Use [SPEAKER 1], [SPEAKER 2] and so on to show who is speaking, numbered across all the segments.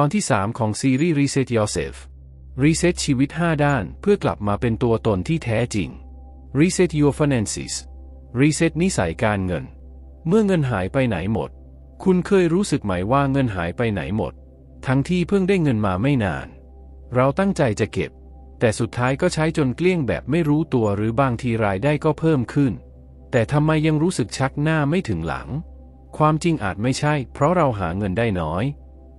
[SPEAKER 1] ตอนที่ 3 ของซีรีส์ Reset Yourself Reset ชีวิต 5 ด้านเพื่อกลับมาเป็นตัวตนที่แท้จริง Reset Your Finances Reset นิสัยการเงิน เมื่อเงินหายไปไหนหมด คุณเคยรู้สึกไหมว่าเงินหายไปไหนหมด ทั้งที่เพิ่งได้เงินมาไม่นาน เราตั้งใจจะเก็บ แต่สุดท้ายก็ใช้จนเกลี้ยงแบบไม่รู้ตัวหรือบางทีรายได้ก็เพิ่มขึ้น แต่ทำไมยังรู้สึกชักหน้าไม่ถึงหลัง ความจริงอาจไม่ใช่ เพราะเราหาเงินได้น้อย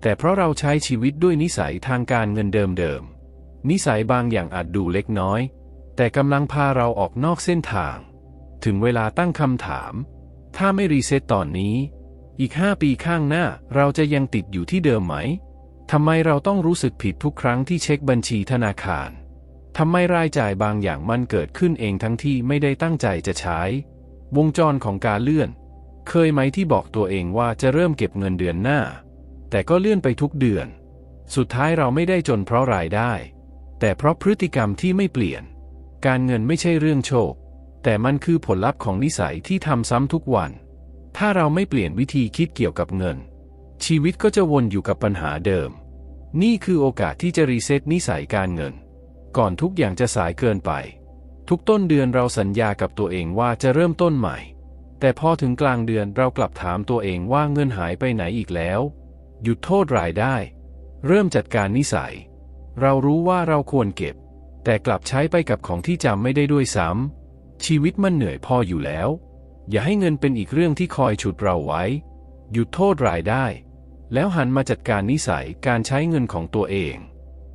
[SPEAKER 1] แต่เพราะเราใช้ชีวิตด้วยนิสัยทางการเงินเดิมๆ นิสัยบางอย่างอาจดูเล็กน้อย แต่กำลังพาเราออกนอกเส้นทาง ถึงเวลาตั้งคำถาม ถ้าไม่รีเซ็ตตอนนี้ อีกห้าปีข้างหน้าเราจะยังติดอยู่ที่เดิมไหม ทำไมเราต้องรู้สึกผิดทุกครั้งที่เช็คบัญชีธนาคาร ทำไมรายจ่ายบางอย่างมันเกิดขึ้นเองทั้งที่ไม่ได้ตั้งใจจะใช้ วงจรของการเลื่อน เคยไหมที่บอกตัวเองว่าจะเริ่มเก็บเงินเดือนหน้า แต่ก็เลื่อนไปทุกเดือน สุดท้ายเราไม่ได้จนเพราะรายได้ แต่เพราะพฤติกรรมที่ไม่เปลี่ยน การเงินไม่ใช่เรื่องโชค แต่มันคือผลลัพธ์ของนิสัยที่ทำซ้ำทุกวัน ถ้าเราไม่เปลี่ยนวิธีคิดเกี่ยวกับเงิน ชีวิตก็จะวนอยู่กับปัญหาเดิม นี่คือโอกาสที่จะรีเซ็ตนิสัยการเงิน ก่อนทุกอย่างจะสายเกินไป ทุกต้นเดือนเราสัญญากับตัวเองว่าจะเริ่มต้นใหม่ แต่พอถึงกลางเดือนเรากลับถามตัวเองว่าเงินหายไปไหนอีกแล้ว หยุดโทษรายได้ เริ่มจัดการนิสัย เรารู้ว่าเราควรเก็บ แต่กลับใช้ไปกับของที่จำไม่ได้ด้วยซ้ำชีวิตมันเหนื่อยพออยู่แล้ว อย่าให้เงินเป็นอีกเรื่องที่คอยฉุดเราไว้ หยุดโทษรายได้ แล้วหันมาจัดการนิสัยการใช้เงินของตัวเอง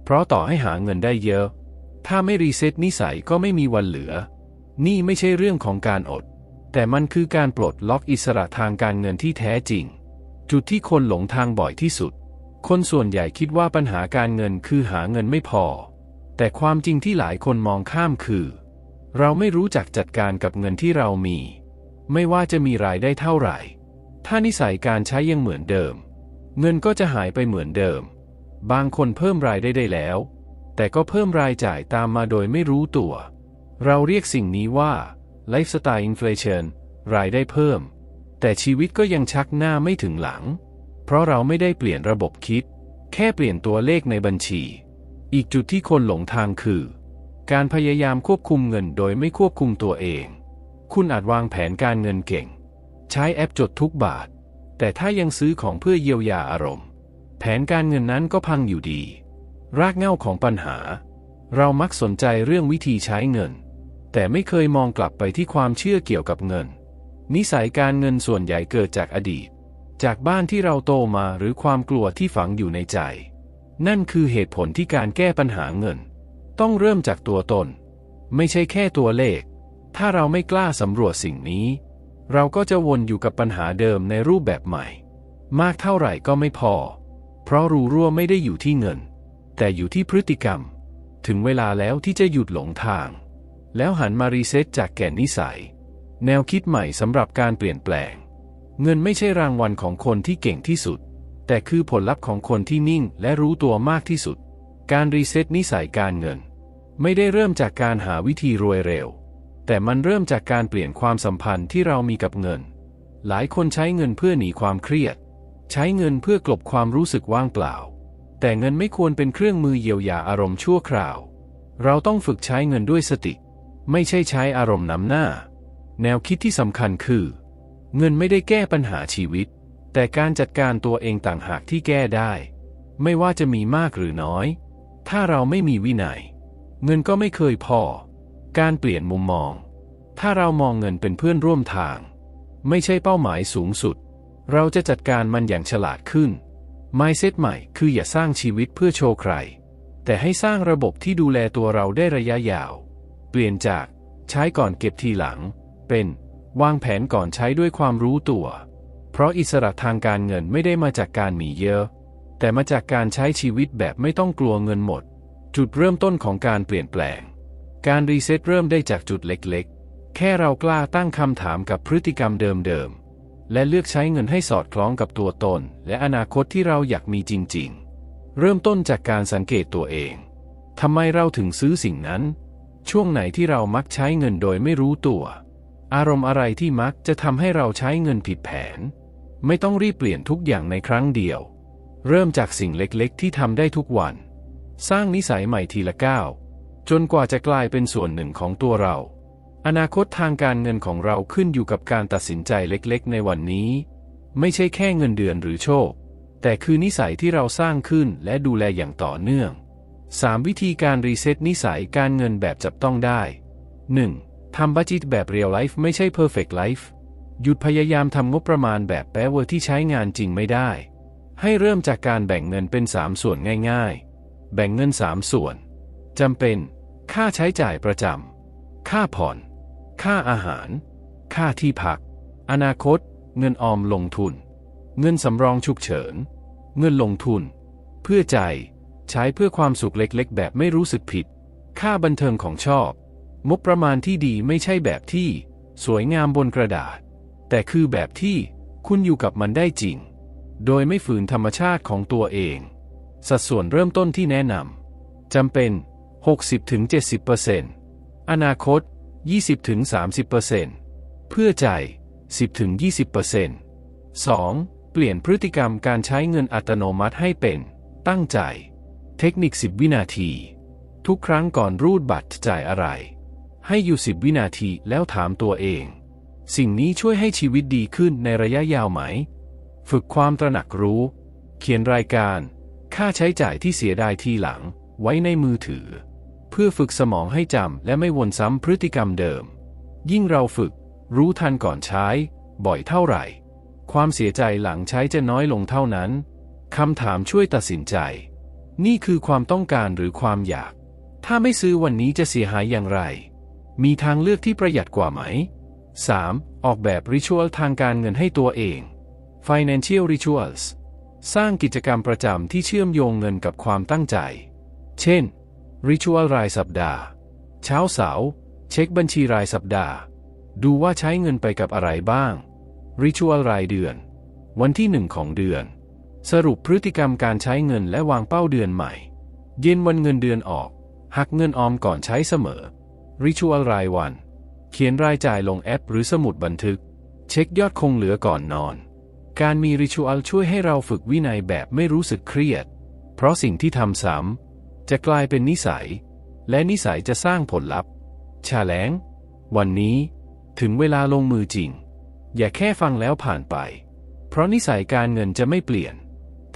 [SPEAKER 1] เพราะต่อให้หาเงินได้เยอะ ถ้าไม่รีเซ็ตนิสัยก็ไม่มีวันเหลือ นี่ไม่ใช่เรื่องของการอด แต่มันคือการปลดล็อกอิสระทางการเงินที่แท้จริง จุดที่คนหลงทางบ่อยที่สุด คนส่วนใหญ่คิดว่าปัญหาการเงินคือหาเงินไม่พอ แต่ความจริงที่หลายคนมองข้ามคือ เราไม่รู้จักจัดการกับเงินที่เรามี ไม่ว่าจะมีรายได้เท่าไหร่ ถ้านิสัยการใช้ยังเหมือนเดิม เงินก็จะหายไปเหมือนเดิม บางคนเพิ่มรายได้ได้แล้ว แต่ก็เพิ่มรายจ่ายตามมาโดยไม่รู้ตัว เราเรียกสิ่งนี้ว่า lifestyle inflation รายได้เพิ่ม แต่ชีวิตก็ยังชักหน้าไม่ถึงหลัง เพราะเราไม่ได้เปลี่ยนระบบคิด แค่เปลี่ยนตัวเลขในบัญชี อีกจุดที่คนหลงทางคือ การพยายามควบคุมเงินโดยไม่ควบคุมตัวเอง คุณอาจวางแผนการเงินเก่ง ใช้แอปจดทุกบาท แต่ถ้ายังซื้อของเพื่อเยียวยาอารมณ์ แผนการเงินนั้นก็พังอยู่ดี รากเหง้าของปัญหา เรามักสนใจเรื่องวิธีใช้เงิน แต่ไม่เคยมองกลับไปที่ความเชื่อเกี่ยวกับเงิน นิสัยการเงินส่วนใหญ่เกิดจากอดีต จากบ้านที่เราโตมาหรือความกลัวที่ฝังอยู่ในใจ นั่นคือเหตุผลที่การแก้ปัญหาเงิน ต้องเริ่มจากตัวตน ไม่ใช่แค่ตัวเลข ถ้าเราไม่กล้าสำรวจสิ่งนี้ เราก็จะวนอยู่กับปัญหาเดิมในรูปแบบใหม่ มากเท่าไหร่ก็ไม่พอ เพราะรูรั่วไม่ได้อยู่ที่เงิน แต่อยู่ที่พฤติกรรม ถึงเวลาแล้วที่จะหยุดหลงทาง แล้วหันมารีเซ็ตจากแก่นนิสัย แนวคิดใหม่สำหรับการเปลี่ยนแปลง เงินไม่ใช่รางวัลของคนที่เก่งที่สุด แต่คือผลลัพธ์ของคนที่นิ่งและรู้ตัวมากที่สุด การรีเซ็ตนิสัยการเงิน ไม่ได้เริ่มจากการหาวิธีรวยเร็ว แต่มันเริ่มจากการเปลี่ยนความสัมพันธ์ที่เรามีกับเงิน หลายคนใช้เงินเพื่อหนีความเครียด ใช้เงินเพื่อกลบความรู้สึกว่างเปล่า แต่เงินไม่ควรเป็นเครื่องมือเยียวยาอารมณ์ชั่วคราว เราต้องฝึกใช้เงินด้วยสติ ไม่ใช่ใช้อารมณ์นำหน้า แนวคิดที่สำคัญคือ เงินไม่ได้แก้ปัญหาชีวิต แต่การจัดการตัวเองต่างหากที่แก้ได้ ไม่ว่าจะมีมากหรือน้อย ถ้าเราไม่มีวินัย เงินก็ไม่เคยพอ การเปลี่ยนมุมมอง ถ้าเรามองเงินเป็นเพื่อนร่วมทาง ไม่ใช่เป้าหมายสูงสุด เราจะจัดการมันอย่างฉลาดขึ้น Mindset ใหม่คืออย่าสร้างชีวิตเพื่อโชว์ใคร แต่ให้สร้างระบบที่ดูแลตัวเราได้ระยะยาว เปลี่ยนจากใช้ก่อนเก็บทีหลัง เป็น วางแผนก่อนใช้ด้วยความรู้ตัว เพราะอิสระทางการเงินไม่ได้มาจากการมีเยอะ แต่มาจากการใช้ชีวิตแบบไม่ต้องกลัวเงินหมด จุดเริ่มต้นของการเปลี่ยนแปลง การรีเซ็ตเริ่มได้จากจุดเล็กๆ แค่เรากล้าตั้งคำถามกับพฤติกรรมเดิมๆ และเลือกใช้เงินให้สอดคล้องกับตัวตน และอนาคตที่เราอยากมีจริงๆ เริ่มต้นจากการสังเกตตัวเองทำไมเราถึงซื้อสิ่งนั้น ช่วงไหนที่เรามักใช้เงินโดยไม่รู้ตัว อารมณ์อะไรที่มักจะทำให้เราใช้เงินผิดแผน ไม่ต้องรีบเปลี่ยนทุกอย่างในครั้งเดียว เริ่มจากสิ่งเล็กๆ ที่ทำได้ทุกวัน สร้างนิสัยใหม่ทีละก้าว จนกว่าจะกลายเป็นส่วนหนึ่งของตัวเรา อนาคตทางการเงินของเราขึ้นอยู่กับการตัดสินใจเล็กๆ ในวันนี้ ไม่ใช่แค่เงินเดือนหรือโชค แต่คือนิสัยที่เราสร้างขึ้นและดูแลอย่างต่อเนื่อง 3 วิธีการรีเซ็ตนิสัยการเงินแบบจับต้องได้ 1. ทำบัจิตแบบเรียลไลฟ์ไม่ใช่ perfect life หยุดพยายามทำงบประมาณแบบแปเวอร์ที่ใช้งานจริงไม่ได้ ให้เริ่มจากการแบ่งเงินเป็น 3 ส่วนง่าย ๆ แบ่งเงิน 3 ส่วนจำเป็น ค่าใช้จ่ายประจำ ค่าผ่อน ค่าอาหาร ค่าที่พัก อนาคต เงินออมลงทุน เงินสำรองฉุกเฉิน เงินลงทุน เพื่อใจ ใช้เพื่อความสุขเล็กๆ แบบไม่รู้สึกผิด ค่าบันเทิงของชอบ งบประมาณที่ดีไม่ใช่แบบที่ สวยงามบนกระดาษ แต่คือแบบที่คุณอยู่กับมันได้จริง โดยไม่ฝืนธรรมชาติของตัวเอง สัดส่วนเริ่มต้นที่แนะนำจำเป็น 60-70%อนาคต 20-30%เพื่อใจ 10-20% 2. เปลี่ยนพฤติกรรมการใช้เงินอัตโนมัติให้เป็น ตั้งใจ เทคนิค 10 วินาที ทุกครั้งก่อนรูดบัตรจ่ายอะไร ให้อยู่10วินาทีแล้วถามตัวเอง สิ่งนี้ช่วยให้ชีวิตดีขึ้นในระยะยาวไหม ฝึกความตระหนักรู้ เขียนรายการ ค่าใช้จ่ายที่เสียดายทีหลัง ไว้ในมือถือ เพื่อฝึกสมองให้จำและไม่วนซ้ำพฤติกรรมเดิม ยิ่งเราฝึก รู้ทันก่อนใช้ บ่อยเท่าไหร่ ความเสียใจหลังใช้จะน้อยลงเท่านั้นคำถามช่วยตัดสินใจ นี่คือความต้องการหรือความอยาก ถ้าไม่ซื้อวันนี้จะเสียหายอย่างไร มีทางเลือกที่ประหยัดกว่าไหม 3. ออกแบบริชวลทางการเงินให้ตัวเอง Financial Rituals สร้างกิจกรรมประจำที่เชื่อมโยงเงินกับความตั้งใจ เช่นริชวลรายสัปดาห์ เช้าเสาร์เช็คบัญชีรายสัปดาห์ ดูว่าใช้เงินไปกับอะไรบ้างริชวลรายเดือน วันที่หนึ่งของเดือน สรุปพฤติกรรมการใช้เงินและวางเป้าเดือนใหม่ เย็นวันเงินเดือนออก หักเงินออมก่อนใช้เสมอ ริชวลรายวัน เขียนรายจ่ายลงแอปหรือสมุดบันทึก เช็คยอดคงเหลือก่อนนอน การมีริชวลช่วยให้เราฝึกวินัยแบบไม่รู้สึกเครียด เพราะสิ่งที่ทำซ้ำจะกลายเป็นนิสัย และนิสัยจะสร้างผลลัพธ์ชาแลงวันนี้ ถึงเวลาลงมือจริง อย่าแค่ฟังแล้วผ่านไป เพราะนิสัยการเงินจะไม่เปลี่ยน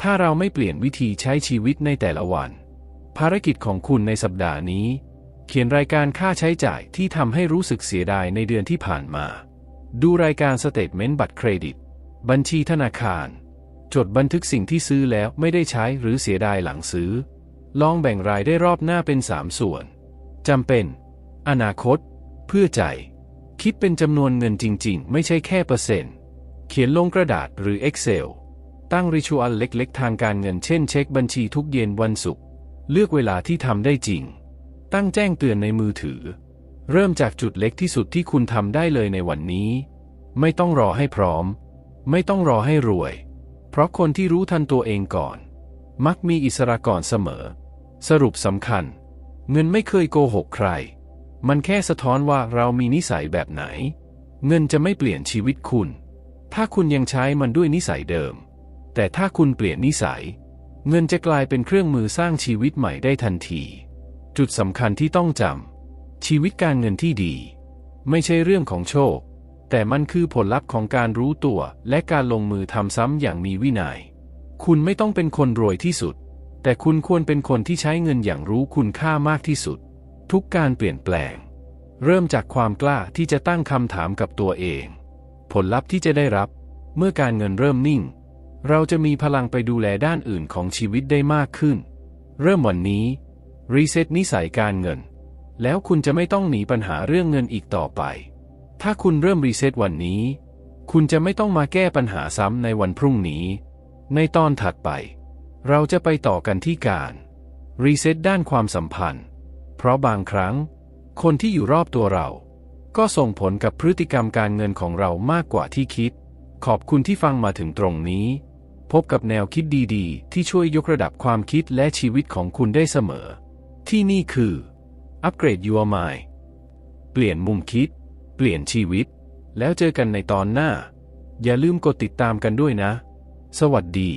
[SPEAKER 1] ถ้าเราไม่เปลี่ยนวิธีใช้ชีวิตในแต่ละวัน ภารกิจของคุณในสัปดาห์นี้ เขียนรายการค่าใช้จ่ายที่ทำให้รู้สึกเสียดายในเดือนที่ผ่านมา ดูรายการสเตทเมนต์บัตรเครดิต บัญชีธนาคาร จดบันทึกสิ่งที่ซื้อแล้วไม่ได้ใช้หรือเสียดายหลังซื้อ ลองแบ่งรายได้รอบหน้าเป็น 3 ส่วน จำเป็น อนาคต เพื่อใจ คิดเป็นจำนวนเงินจริง ๆ ไม่ใช่แค่เปอร์เซ็นต์ เขียนลงกระดาษหรือ Excel ตั้งริชวลเล็ก ๆ ทางการเงินเช่นเช็คบัญชีทุกเย็นวันศุกร์เลือกเวลาที่ทำได้จริง ตั้งแจ้งเตือนในมือถือ เริ่มจากจุดเล็กที่สุดที่คุณทำได้เลยในวันนี้ ไม่ต้องรอให้พร้อม ไม่ต้องรอให้รวย เพราะคนที่รู้ทันตัวเองก่อน มักมีอิสระก่อนเสมอ สรุปสำคัญ เงินไม่เคยโกหกใคร มันแค่สะท้อนว่าเรามีนิสัยแบบไหน เงินจะไม่เปลี่ยนชีวิตคุณ ถ้าคุณยังใช้มันด้วยนิสัยเดิม แต่ถ้าคุณเปลี่ยนนิสัย เงินจะกลายเป็นเครื่องมือสร้างชีวิตใหม่ได้ทันที จุดสำคัญที่ต้องจำ ชีวิตการเงินที่ดี ไม่ใช่เรื่องของโชค แต่มันคือผลลัพธ์ของการรู้ตัวและการลงมือทำซ้ำอย่างมีวินยัย คุณไม่ต้องเป็นคนรวยที่สุด แต่คุณควรเป็นคนที่ใช้เงินอย่างรู้คุณค่ามากที่สุด ทุกการเปลี่ยนแปลง เริ่มจากความกล้าที่จะตั้งคำถามกับตัวเอง ผลลัพธ์ที่จะได้รับ เมื่อการเงินเริ่มนิ่ง เราจะมีพลังไปดูแลด้านอื่นของชีวิตได้มากขึ้น เริ่มวันนี้ รีเซ็ตนิสัยการเงิน แล้วคุณจะไม่ต้องหนีปัญหาเรื่องเงินอีกต่อไป ถ้าคุณเริ่มรีเซ็ตวันนี้ คุณจะไม่ต้องมาแก้ปัญหาซ้ำในวันพรุ่งนี้ ในตอนถัดไป เราจะไปต่อกันที่การรีเซ็ตด้านความสัมพันธ์ เพราะบางครั้ง คนที่อยู่รอบตัวเรา ก็ส่งผลกับพฤติกรรมการเงินของเรามากกว่าที่คิด ขอบคุณที่ฟังมาถึงตรงนี้ พบกับแนวคิดดีๆ ที่ช่วยยกระดับความคิดและชีวิตของคุณได้เสมอ ที่นี่คือ Upgrade Your Mind เปลี่ยนมุมคิด เปลี่ยนชีวิต แล้วเจอกันในตอนหน้า อย่าลืมกดติดตามกันด้วยนะ สวัสดี